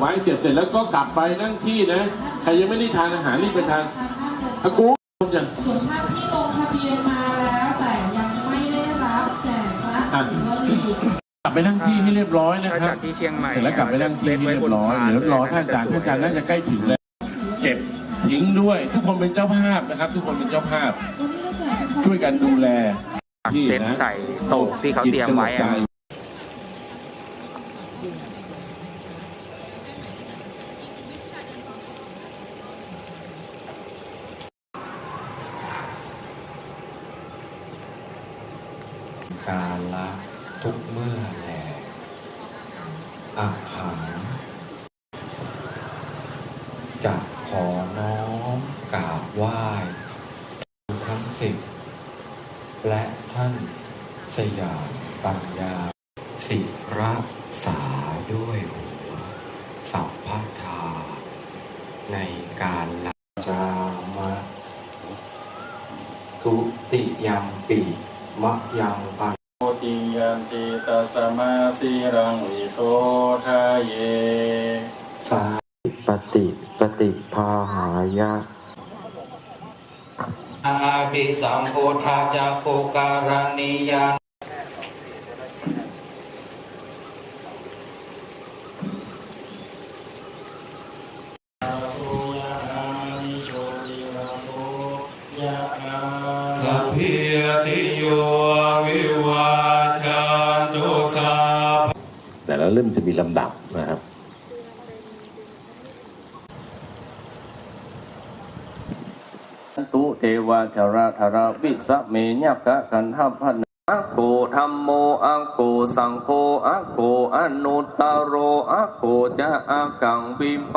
ไว้เสียบเสร็จแล้วก็กลับไปนั่งที่นะ ใครยังไม่ได้ทานอาหารรีบไปทานอากูยังส่วนท่านที่ลงทะเบียนมาแล้วแต่ยังไม่ได้รับแจกพระศิวลีกลับไปนั่งที่ให้เรียบร้อยนะถ้าครัจาบกที่เชียงใหม่เสร็จแล้วกลับไปนั่งที่ให้เรียบร้อยเดี๋ยวรอท่านอาจารย์ท่านอาจารย์น่าจะใกล้ถึงแล้วเก็บทิ้งด้วย ทุกคนเป็นเจ้าภาพนะครับ ทุกคนเป็นเจ้าภาพวันนี้เราแจกเป็นช่วยกันดูแลเซ็ตใส่โต๊ะที่เขาเตรียมไว้ กาละทุกเมื่อแลอาหารจะขอน้อมกราบไหว้ทั้งสิบและท่านสยามปัญญา สิรักษาด้วยหัวสัพพทา ในการละจามะทุติยัมปิ มะยังปันโมติยันติตัสมาสีรังวิโสทาเย สาปฏิปฏิภาหายะอาภิสัมพุทธาจักขุการณิยาสุยะอานิโชติราโสยะอา สัพพิติโยวิวาชันตุสาแต่ละเล่มจะมีลำดับนะครับ ตุเทวาชราธราวิสะเมญกะกันทัพพันอะโกธรรมโมอะโกสังโฆอะโกอนุตตโรอะโกจะอากังวิป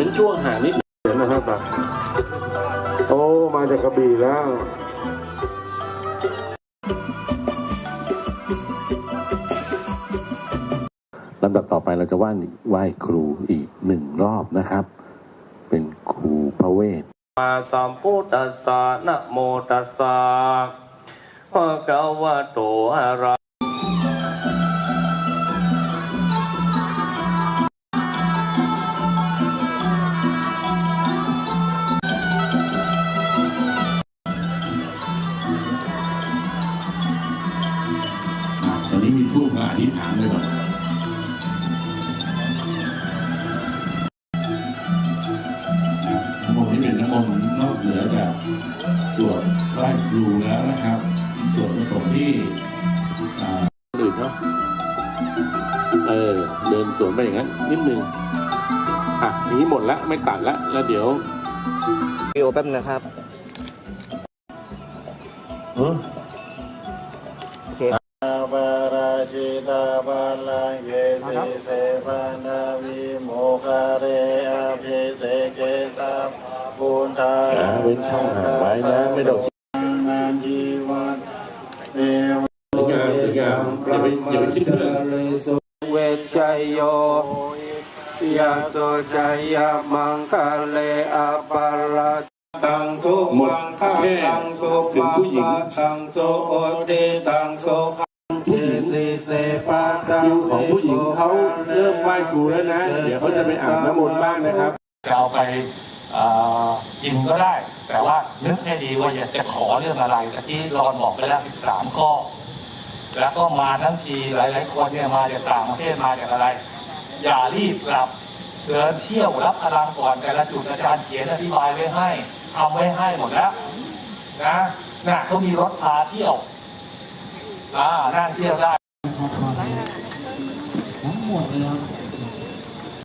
เป็นช่วงหานิดเดียวนะครับโอ้มาจากกระบี่แล้วลำดับต่อไปเราจะไหว้ไหว้ครูอีกหนึ่งรอบนะครับ เป็นครูพระเวทมาสัมพุทธัสสะนะโมตัสสะภะคะวะโตอะระ อนนี้มีทูบมาอธิษฐานเลยก่อนน้ำมนต์ที่เป็นน้ำมนต์นอกเหนือจากส่วนไหว้ครูแล้วนะครับ ส่วนผสมที่อ่าอื่นเนาะเออ เดินสวนไปอย่างนั้น นิดนึง อะอย่างนี้หมดแล้วไม่ตัดแล้วแล้วเดี๋ยววิโอแป๊บนะครับเออาราชิตาบาลังเยสิเสปานาวิโมคาเรอภิเสเกสัพพุทธาอ่าเว้นช่องห่างไว้นะไม่ต้องนาจีวันเอวสวยงามสวยงามอย่าไปอย่าไปคิดเรื่องเวชใจโยยะโสใจยะมังคะเลอะปาราตังสุหมดวังคังแค่ตังสุถึงผู้หญิงตังสุโอติตังสุขัง ผู้หญิงสิเสปาตังคิวของผู้หญิงเขาเริ่มไหว้ครูแล้วนะ เดี๋ยวเขาจะไปอาบน้ำมนต์บ้างนะครับจะเอาไปเอ่อกินก็ได้ แต่ว่านึกให้ดีว่าอยากจะขอเรื่องอะไรตะกี้รอนบอกไปแล้ว 13 ข้อ แล้วก็มาทั้งทีหลาย ๆ คนเนี่ยมาจากต่างประเทศมาจากอะไร อย่ารีบกลับเดินเที่ยวรับพลังก่อนแต่ละจุดอาจารย์เขียนอธิบายไว้ให้ทำไว้ให้หมดแล้วนะน่ะเขามีรถพาเที่ยว อ่านั่งเที่ยวได้